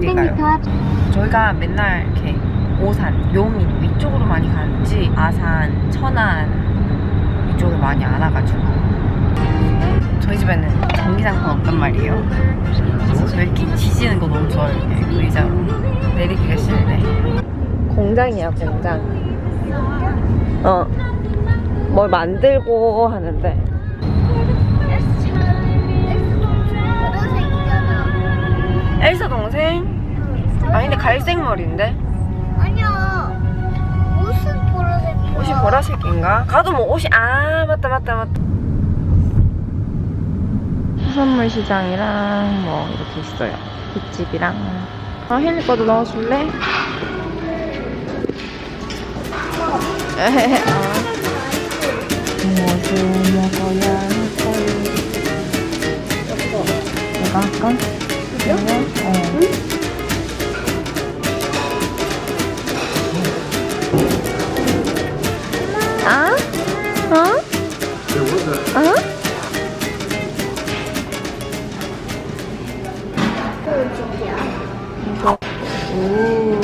300m 가요. 앞 저희가 맨날 이렇게 오산, 용인 이쪽으로 많이 가는지 아산, 천안 이쪽을 많이 안 와가지고 저희 집에는 전기장판 없단 말이에요. 그래서 저 이렇게 지지는 거 너무 좋아요. 이렇게 의자로 내리기가 싫네. 공장이야 공장. 어. 뭘 만들고 하는데 엘사 동생? 아니 근데 갈색 머리인데 아니야 옷은 보라색 옷이 보라색인가? 가도 뭐 옷이 아 맞다 맞다 맞다 수산물 시장이랑 뭐 이렇게 있어요 빗집이랑 아 혜미 거도 넣어줄래? 에헤헤 어. 무엇을 먹어야 할까요? 이거 할까? 이거? 어. 아? 어? 어? 오.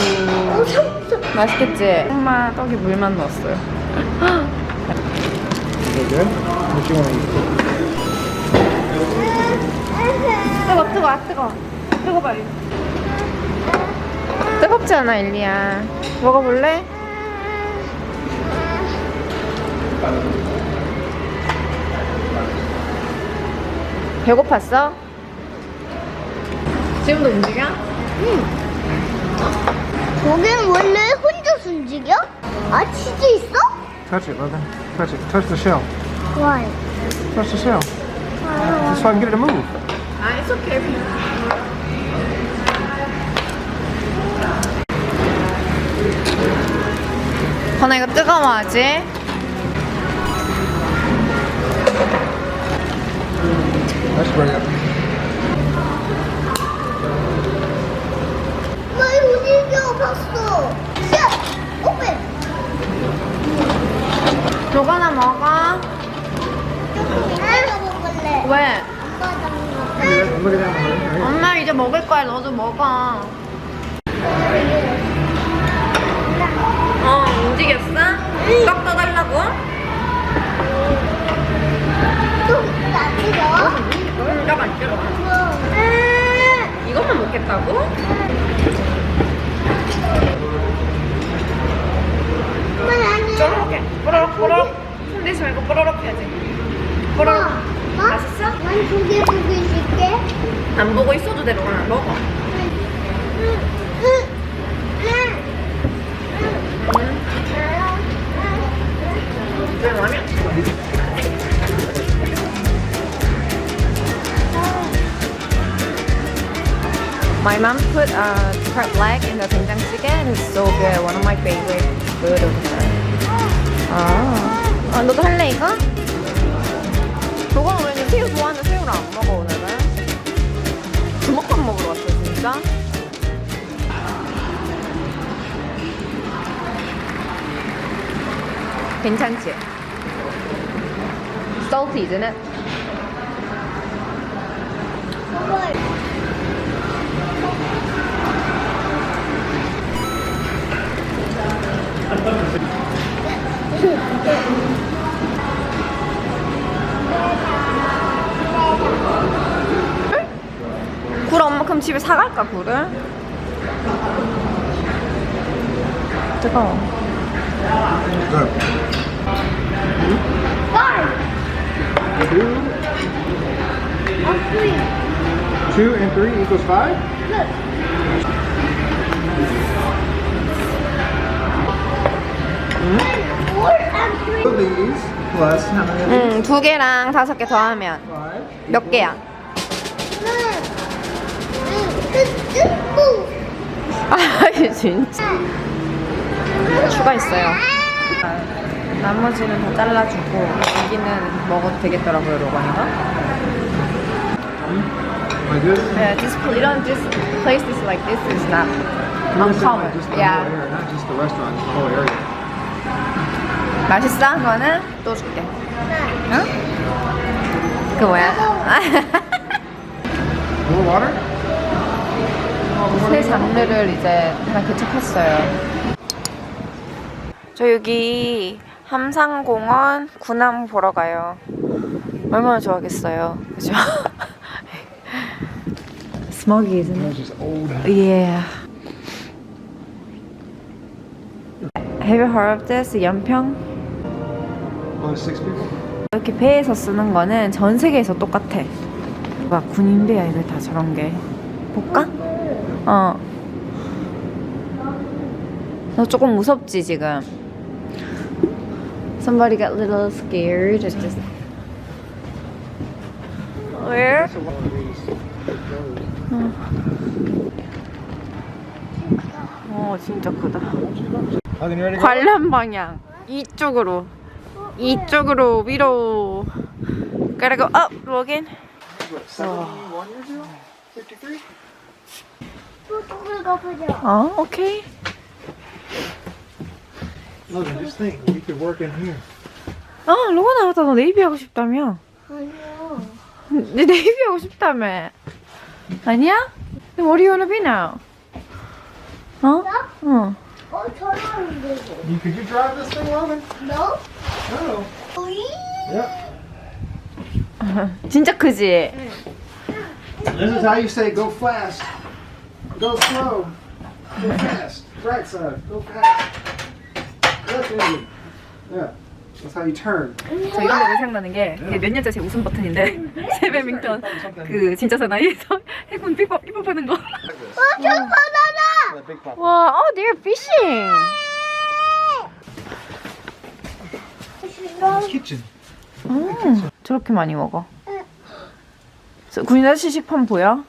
맛있겠지? 엄마 떡에 물만 넣었어요. To eat? 뜨거, 뜨거, 뜨거. 뜨거 빨리. 뜨겁지 않아, 일리야. 먹어볼래? 배고팠어? 지금도 움직여? 거기는 원래 혼자 움직여? 아 치즈 있어? Touch it, Logan. Touch it. Touch the shell. Why? Touch the shell. So I can get it to move. 아, it's okay. 건아 이거 뜨거워하지? Let's bring it. 나 이거 움직여 봤어 샷! 오pen! 조건아 먹어. 내가 먹을래 왜? 엄마 이제 먹을 거야. 너도 먹어. 어, 움직였어? 떡 떠달라고? 또안? 응, 떡안 뜨거. 이것만 먹겠다고? 뽀로록해. 뽀로록, 뽀로록. 손 대지 말고 뽀로록 해야지. 뽀로록. 맛있어? 난 조개 보고 있을게 안 보고 있어도 돼, 로건아. 먹어. 왜 라면? My mom put uh, crab leg in the 된장찌개 and it's so good. One of my favorite food over there. 아, 아 너도 할래 이거? 저거는 왠지 새우 좋아하는 새우를 안 먹어 오늘은. 주먹밥 먹으러 왔어 진짜. 괜찮지? Salty, isn't it? 굴 엄마 그럼 집에 사갈까 굴을? 뜨거워. Good. Two. Two and three equals five? So these plus how many? 응, 두 개랑 다섯 개 더하면 Five. 몇 개야? 아, 진짜. 추가했어요. 나머지는 다 잘라주고 여기는 먹어도 되겠더라고요, 로건이가. Like this? Yeah, this 이런 this place is like this is not just uncommon. just the Yeah. whole area, not just the restaurant, the whole area. 맛있어? 그거는 또 줄게. 응? 그 뭐야? More water? 새 장르를 이제 하나 개척했어요. 저 여기 함상공원 군함 보러 가요. 얼마나 좋아하겠어요. 그죠? Smoggy, isn't it? old. Yeah. Have you heard of this? 연평? Six people? 이렇게 배에서 쓰는 거는 전 세계에서 똑같아. 막 군인배야 이들 다 저런 게. 볼까? 어. 너 조금 무섭지 지금? Somebody got a little scared. It's just. Where? 어 진짜 크다. Are you ready to go? 관련 방향 이쪽으로 이쪽으로 위로 그리고 up again What, 71 years ago? 53? 뚜껑을 가보자. 어 오케이 Look, just think, we could work in here. 아 로건아 맞다 너 네이비 하고 싶다며 아니요. 네 네이비 하고 싶다며 아니야? Then what do you wanna be now? 어? 어 어, 저러는데. You, could you drive this thing, Robin? 너? No. 우이? Yep. 진짜 크지? This is how you say go fast, go slow, go fast. Right side, go fast. Yeah. That's how you turn. 저 이런 거 생각나는 게몇 년째 제 웃음 버튼인데 세 배밍턴 그 진짜 사나이에서 해군 삐법 삐법 하는 거 어, 저 바나나! That big pop. 와, oh, they're fishing. Kitchen. 음, 저렇게 많이 먹어. 저 군인 아저씨 식판 보여?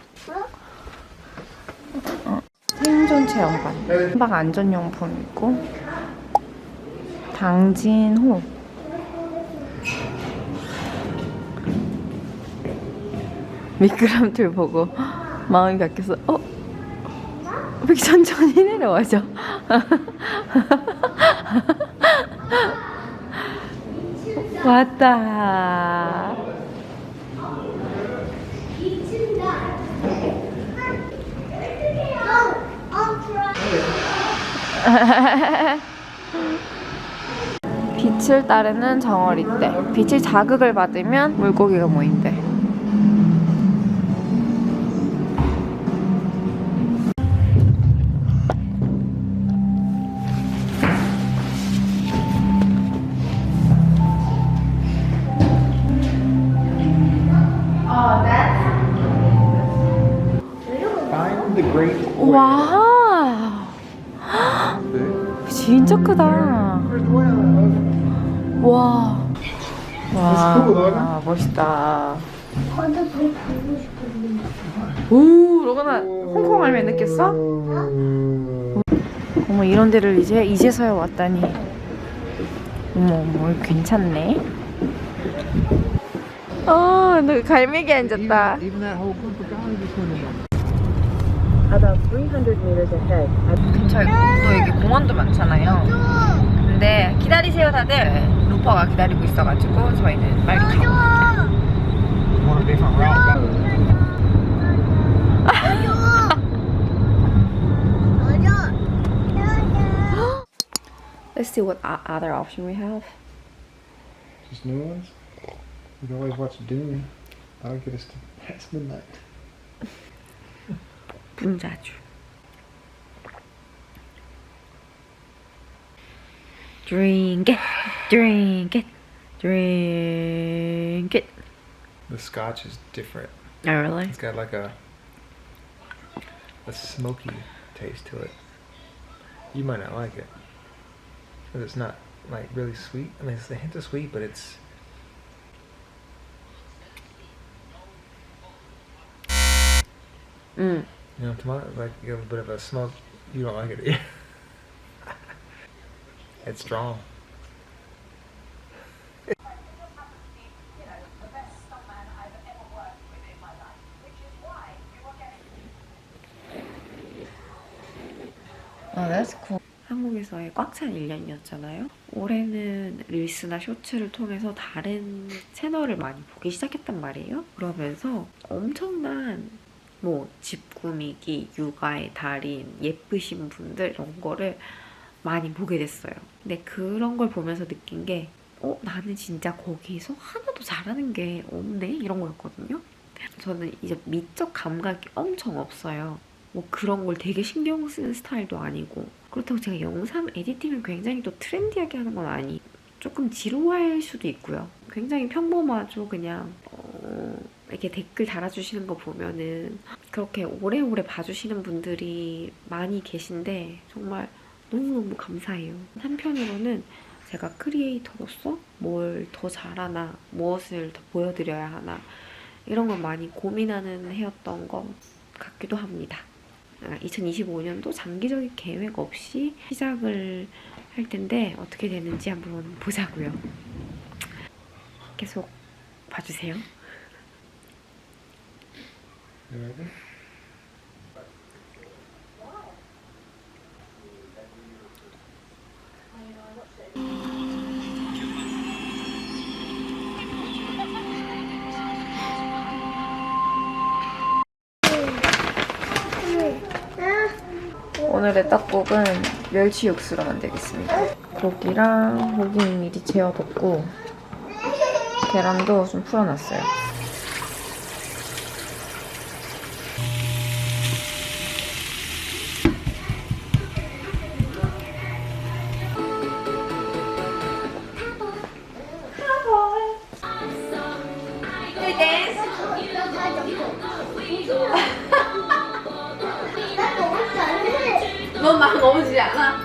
어. 생존 체험관. 한방 안전용품 있고. 당진호. 미끄럼틀 보고 마음이 바뀌어서 어? 왜 천천히 내려와죠? 왔다. 빛을 따르는 정어리떼. 빛의 자극을 받으면 물고기가 모인대. 오, 로건아, 홍콩 알면 느꼈어? 어머, 이런 데를 이제, 이제서야 왔다니. 어머, 어머, 괜찮네. 어, 너 갈매기 앉았다. Even that whole group of guys just went in there. About 300 meters ahead. 근처에 또 여기 공원도 많잖아요. 근데 기다리세요, 다들. 루퍼가 기다리고 있어가지고 저희는 빨리 가고. Let's see what other option we have. Just new ones? We can always watch Dune. That'll get us to past midnight. Muchacho. Drink it, drink it, drink it. The scotch is different. Oh, really? It's got like a a smoky taste to it. You might not like it. But it's not like really sweet. I mean, it's a hint of sweet, but it's Mm. you know, tomato like you have a bit of a smoke. You don't like it. it's strong. 꽉 찬 1년이었잖아요. 올해는 릴스나 쇼츠를 통해서 다른 채널을 많이 보기 시작했단 말이에요. 그러면서 엄청난 뭐 집 꾸미기, 육아의 달인, 예쁘신 분들 이런 거를 많이 보게 됐어요. 근데 그런 걸 보면서 느낀 게 어, 나는 진짜 거기서 하나도 잘하는 게 없네? 이런 거였거든요. 저는 이제 미적 감각이 엄청 없어요. 뭐 그런 걸 되게 신경 쓰는 스타일도 아니고 그렇다고 제가 영상 에디팅을 굉장히 또 트렌디하게 하는 건 아니 조금 지루할 수도 있고요. 굉장히 평범하죠. 그냥 어, 이렇게 댓글 달아주시는 거 보면은 그렇게 오래오래 봐주시는 분들이 많이 계신데 정말 너무너무 감사해요. 한편으로는 제가 크리에이터로서 뭘 더 잘하나, 무엇을 더 보여드려야 하나 이런 걸 많이 고민하는 해였던 것 같기도 합니다. 2025년도 장기적인 계획 없이 시작을 할 텐데 어떻게 되는지 한번 보자고요. 계속 봐주세요. 오늘의 떡국은 멸치 육수로 만들겠습니다. 고기랑 고기 미리 재워뒀고 계란도 좀 풀어놨어요. 넌막 넘어지지 않아?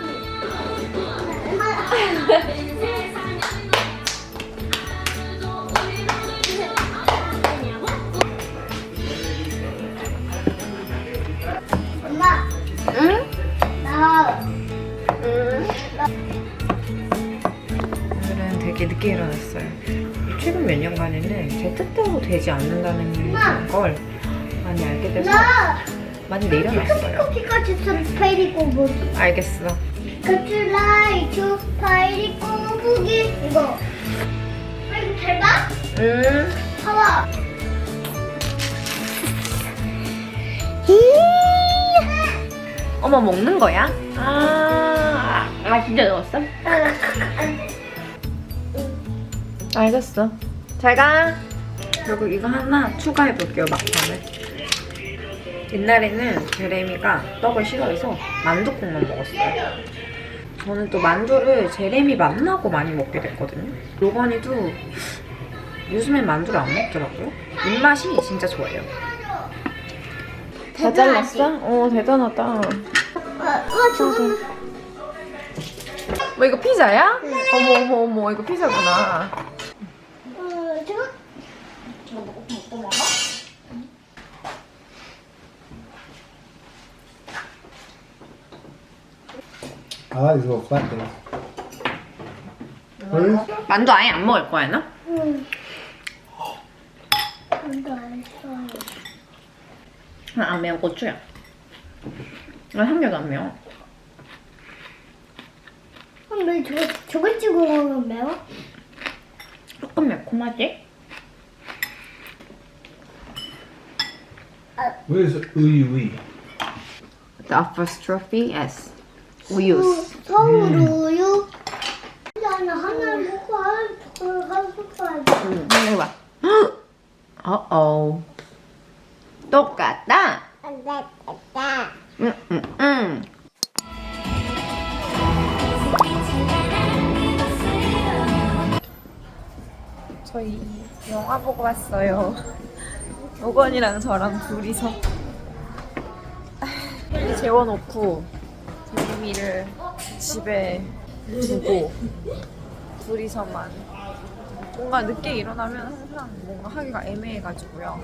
엄마. 응? 나. 오늘은 되게 늦게 일어났어요. 최근 몇 년간에는 제 뜻대로 되지 않는다는 걸 많이 알게 돼서 나. 많이 내려놨어요. 피카츄 스파이리 꼬부. 알겠어. 피카츄 라이츄 스파이리 꼬부기 이거. 아 이거 잘 봐? 응. 봐봐. 어머 먹는 거야? 아, 아 진짜 넣었어? 알겠어. 잘 가. 그리고 이거 하나 추가해 볼게요 막판에. 옛날에는 제레미가 떡을 싫어해서 만두국만 먹었어요. 저는 또 만두를 제레미 만나고 많이 먹게 됐거든요. 로건이도 요즘엔 만두를 안 먹더라고요. 입맛이 진짜 좋아요. 다 잘랐어? 어 대단하다. 어, 어 저거. 뭐 이거 피자야? 어머 어머 어머 이거 피자구나. 어 저거. I like these little flat things. Really? 만두 아예 안 먹을 거야 너? 응. 안도 안. 안 매운 고추야. 나 삼겹 안 매워. 그럼 왜 저거 저걸 찍어 먹으면 매워? 조금 매콤하지? What is uyi ui? The apostrophe S. 우, 우유. 서울 우유. 하나를 먹고 하나를 먹고 하나를 먹고 응, 이거 봐. 어 어. 똑같다. 안 됐다. 응, 응, 응. 저희 영화 보고 왔어요. 노건이랑 저랑 둘이서 아, 재워놓고 재미를 집에 두고 둘이서만 뭔가 늦게 일어나면 항상 뭔가 하기가 애매해가지고요.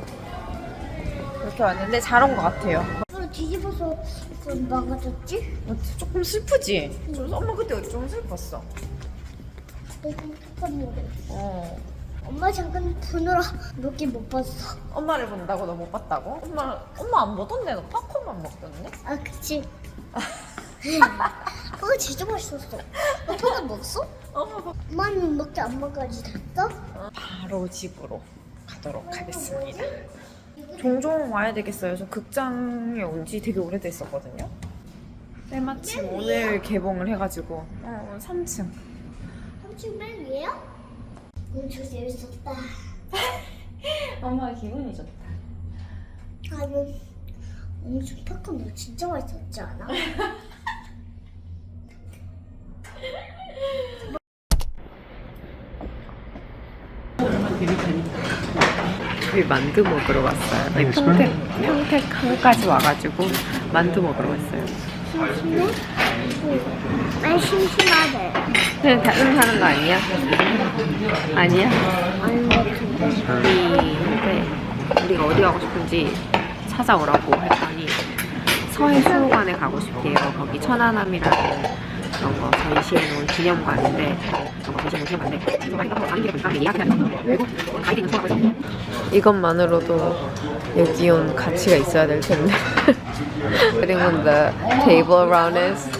그렇게 왔는데 잘 온 것 같아요. 앞으로 뒤집어서 좀 망가졌지? 어, 조금 슬프지? 저 엄마 그때 좀 슬펐어. 내가 슬펐는데. 어. 엄마 잠깐 보느라 몇 개 못 봤어. 엄마를 본다고 너 못 봤다고? 엄마 엄마 안 보던데 너 팝콘만 먹던데? 아 그치. 그거 진짜 맛있었어. 오빠는 먹었어? 엄마 엄마는 몇개안 먹어야지 됐어? 바로 집으로 가도록 하겠습니다. 종종 와야 되겠어요. 저 극장에 온 지 되게 오래됐었거든요. 때마침 오늘 개봉을 해가지고 어, 3층. 삼촌 맨 위에요? 엄청 재밌었다. 엄마 기분이 좋다. 아니, 엄청 팝콘 너 진짜 맛있었지 않아? 저희 만두 먹으러 왔어요. 저희 평택 평택항까지 와가지고 만두 먹으러 왔어요. 심심해? 난 심심하대. 그냥 다른 사는 거 아니야? 아니야? 아닌 것 같은데. 우리 네, 우리가 어디 가고 싶은지 찾아오라고 했더니 서해수로관에 가고 싶대요. 거기 천안함이라고 그런 거 전시해 놓은 기념관인데 저거 놓은 기념관인데 그래서 가니까 가는 길에 보니까 예약해야 가이드 있는 수업을 해서 이것만으로도 여기 온 가치가 있어야 될 텐데. 그리고 the table around us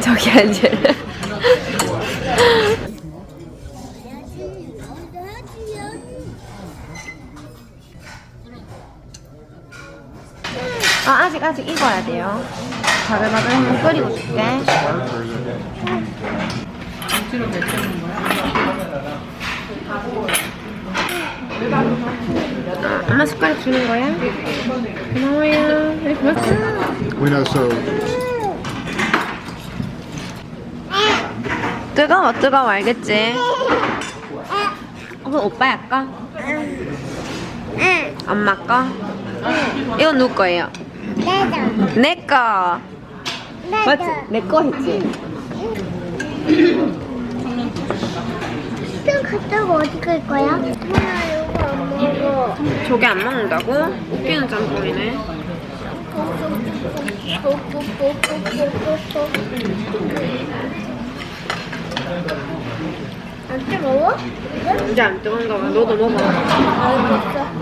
저기 앉을 아, 아직 아직 익어야 돼요. 바글바글 한번 끓이고 줄게. 아, 엄마 숟가락 주는 거야? 고마워요. 네. We know so. 뜨거워, 뜨거워, 알겠지? 어, 그럼 오빠? 응. 엄마 거? 이건 누구 거예요? 내가. 내 거. 맞지? 내 거 했지? 또 갔다가 어디 갈 거야? 나 이거 안 먹어. 조개 안 먹는다고? 웃기는 짬뽕이네. 안 뜨거워? 이제 안 뜨거운가 봐. 너도 먹어. 알겠어.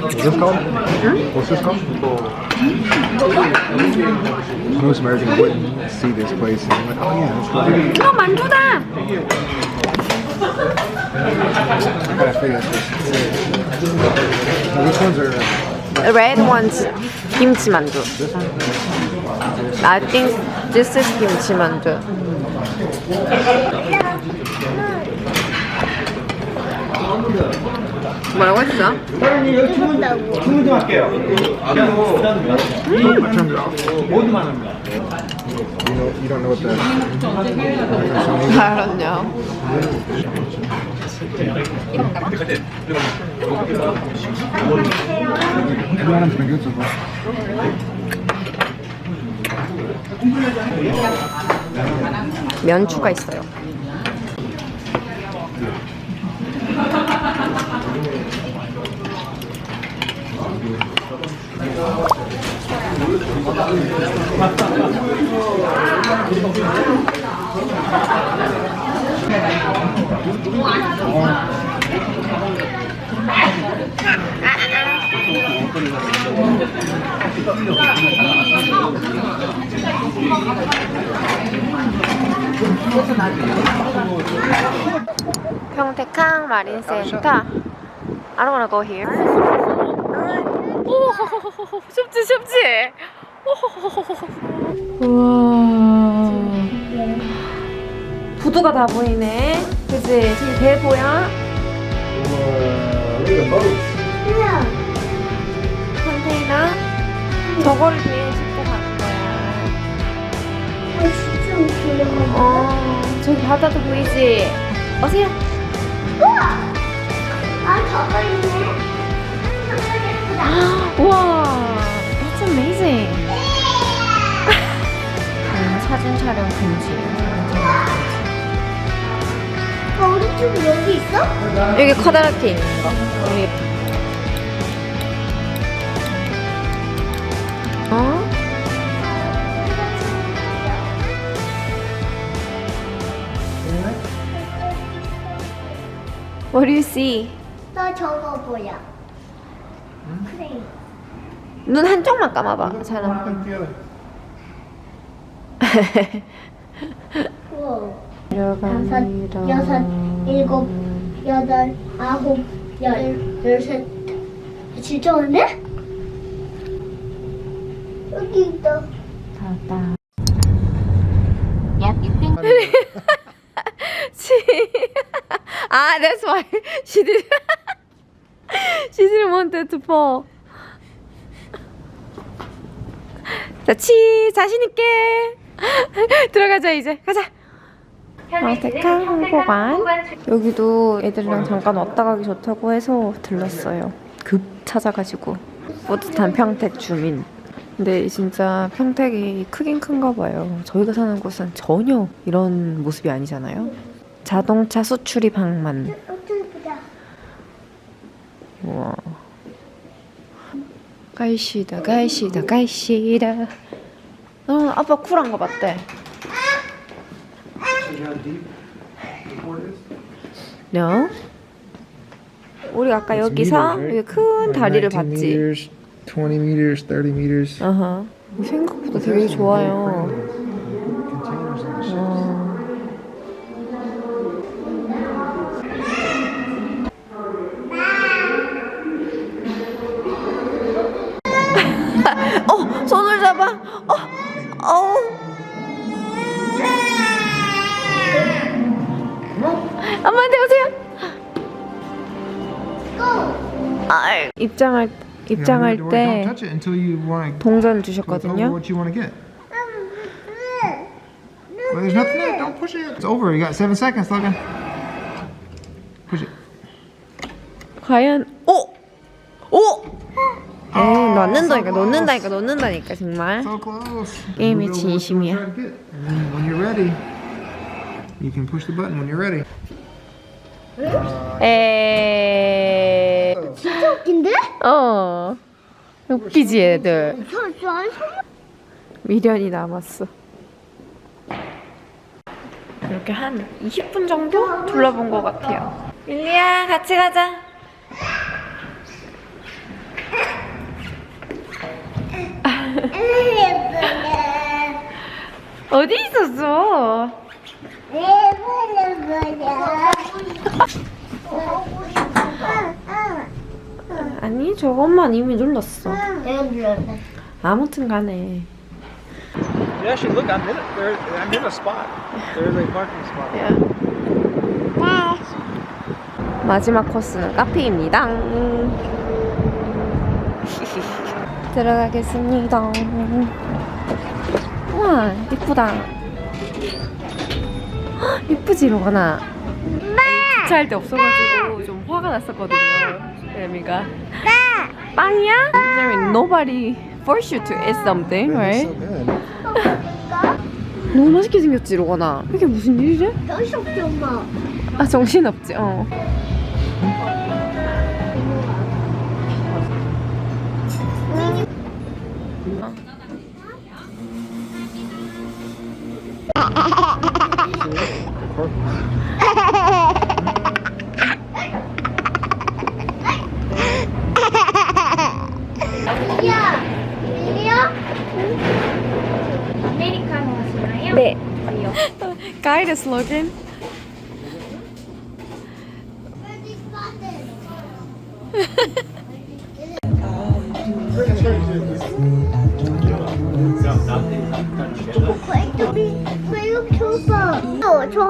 What's this called? What's this called? Most Americans wouldn't see this place and be like, oh yeah, that's right. 이거 만두다! I gotta figure this. Now, which ones are uh, Red ones 김치 만두. this one? I think this is 김치 만두. 뭐라고 했어? 먹는다고. 주문 좀 할게요. 그냥 부담입니다. 모두 만 합니다. You know, you don't know what that. 알았냐? Adam's been good so far. 면추가 있어요. 평택항 마린센터. I don't wanna go here. 오, 춥지 춥지. 우와. 부두가 다 보이네. 그치? 저기 배 보여? 우와. 컨테이너? 저거를 배에 싣고 가는 거야. 아, 진짜 웃겨. 어, 저기 바다도 보이지? 어세요. 우와! 아, 저거 있네. 예쁘다. 우와, that's amazing. 음, 사진 촬영 금지. 어, 우리 집 여기 있어? 여기 커다랗게 있는 거. 우리 What do you see? 나 저거 보여. 그래. 눈 한쪽만 감아봐. 우와. 다섯, 여섯, 일곱, 여덟, 아홉, 열, 열셋. 진짜 많네? 여기 있다. 닫아. she ah that's why she did she didn't want to fall. 자 치 자신 있게. 들어가자 이제. 가자. 어색한 홍보관 여기도 애들이랑 잠깐 왔다 가기 좋다고 해서 들렀어요. 급 찾아가지고. 뿌듯한 평택 주민. 근데 진짜 평택이 크긴 큰가 봐요. 저희가 사는 곳은 전혀 이런 모습이 아니잖아요. 자동차 수출입 항만. 보자. 우와. 가이시다, 가이시다, 가이시다. 어, 아빠 쿨한 거 is? No? 우리 아까 여기서 여기 큰 다리를 봤지. meters, 20 meters, 30 meters. 아하. 생각보다 되게 좋아요. 입장할 입장할 때 touch it until you want to 동전 go over 주셨거든요. Well, there's nothing there. Don't push it. It's over. You got seven seconds, Logan. Push it. 과연 오! 오! 에이 넣는다니까 넣는다니까 넣는다니까 정말 So close. 게임의 진심이야. when you're ready, you can push the button when you're ready. 에 진짜 웃긴데? 어 웃기지 애들 저, 저 안에 선물 미련이 남았어 이렇게 한 20분 정도 둘러본 것 같아요 릴리야 같이 가자. 어디 있었어? 예쁘네, 아니 저것만 이미 눌렀어 내가 눌렀네. 아무튼 간에 Yeah, actually, look, I'm in it. There, I'm in a spot. There's a parking spot. 마지막 코스는 카페입니다. 들어가겠습니다. 우와, 이쁘다. 헉, 이쁘지, 로가나? 주차할 데 없어가지고 좀 화가 났었거든요. 에미가. 빵이야? There is nobody force you to eat something, right? good. 너무 맛있게 생겼지, 로가나? 이게 무슨 일이래? 정신 없지, 엄마. 아, 정신없지, 어. 슬로건? 매력 줘봐. 어, 저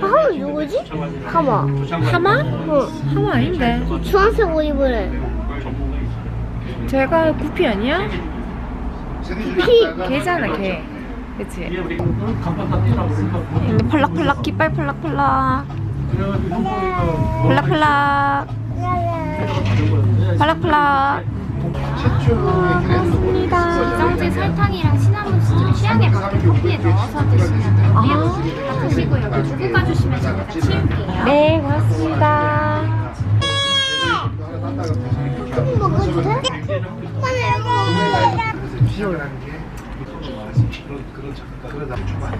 하마 누구지? 하마. 하마? 어, 하마 아닌데. 주황색 옷 입으래. 제가 구피 아니야? 피. 개잖아 개 그치? 이거 펄락펄락 깃발 펄락펄락 펄락펄락 펄락펄락 이정지 설탕이랑 시나몬 진짜 취향에 맞게 커피에 넣어서 드시면 돼요. 다 드시고 여기 두고 가주시면 저희가 치울게요. 네 고맙습니다 조금 먹어도 돼? 엄마 내가 먹을래. 희열이라는 게 그런 그런 잠깐 그러다 초반에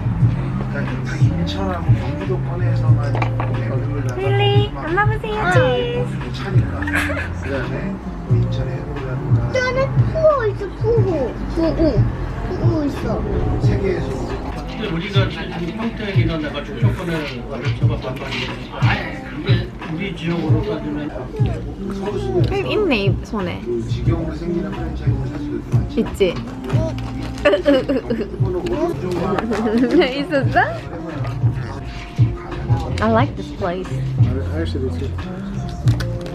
그러니까. 딱 인천하고 경기도 권에서만 얼굴 나가 릴리 엄마 보세요. 치즈 차니까. 그다음에 뭐 인천에 저 안에 푸호 있어, 푸호. 푸호. 푸호 있어. 세계에서. 근데 우리가 지금 평택이나 내가 조건에 어려서가 반반이니까 이게 우리 지역으로 따지면 있네 손에. 그 직영으로 생기는 프랜차이즈는 사실 있지? 있었어? I like this place. I actually do too.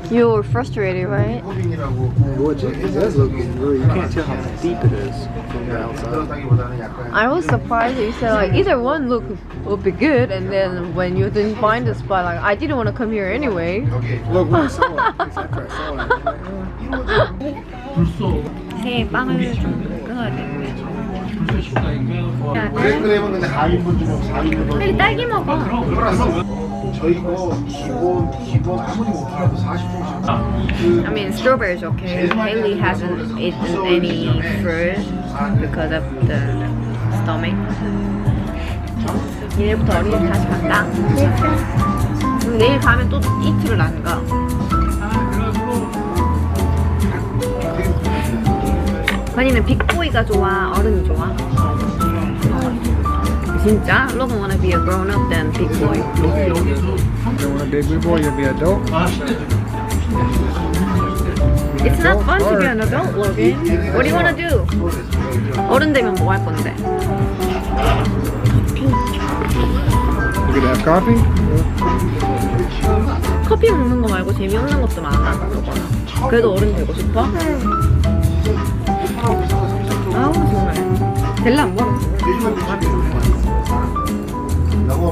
You were frustrated, right? 호빙이라고 Well, it, it does look really. You can't tell how deep it is from the outside. 그렇다기보다는 약간 I was surprised that you said like either one look would be good, and then when you didn't find the spot, like I didn't want to come here anyway. 여기 Look, when I saw it, after I saw it, I'm like, 불소 새해 빵을 좀 끊어야 되 는데. 불소 식당인가 뭐 그래프레임은 근데 4인분 중에 4인분 빨리 딸기 먹어. 그래서 저희 거 기본 기본 아무리 못하라도 40종씩 그 I mean, strawberries okay. Haley hasn't eaten any fruit because of the stomach. 내일부터 어린이 다시 간다. 그럼 내일 가면 또 이틀을 안 가. 건이는 빅보이가 좋아, 어른이 좋아? 진짜? Logan wanna be a grown up then big boy. you want a big boy, you'll be adult. 아 It's not fun to be an adult, Logan. What do you wanna do? 어른 되면 뭐 할 건데? You could have coffee. 커피 먹는 거 말고 재미없는 것도 많아. 그거는. 그래도 어른 되고 싶어? 아우 정말. 될라 안 먹어. 돼지만 드시면 영어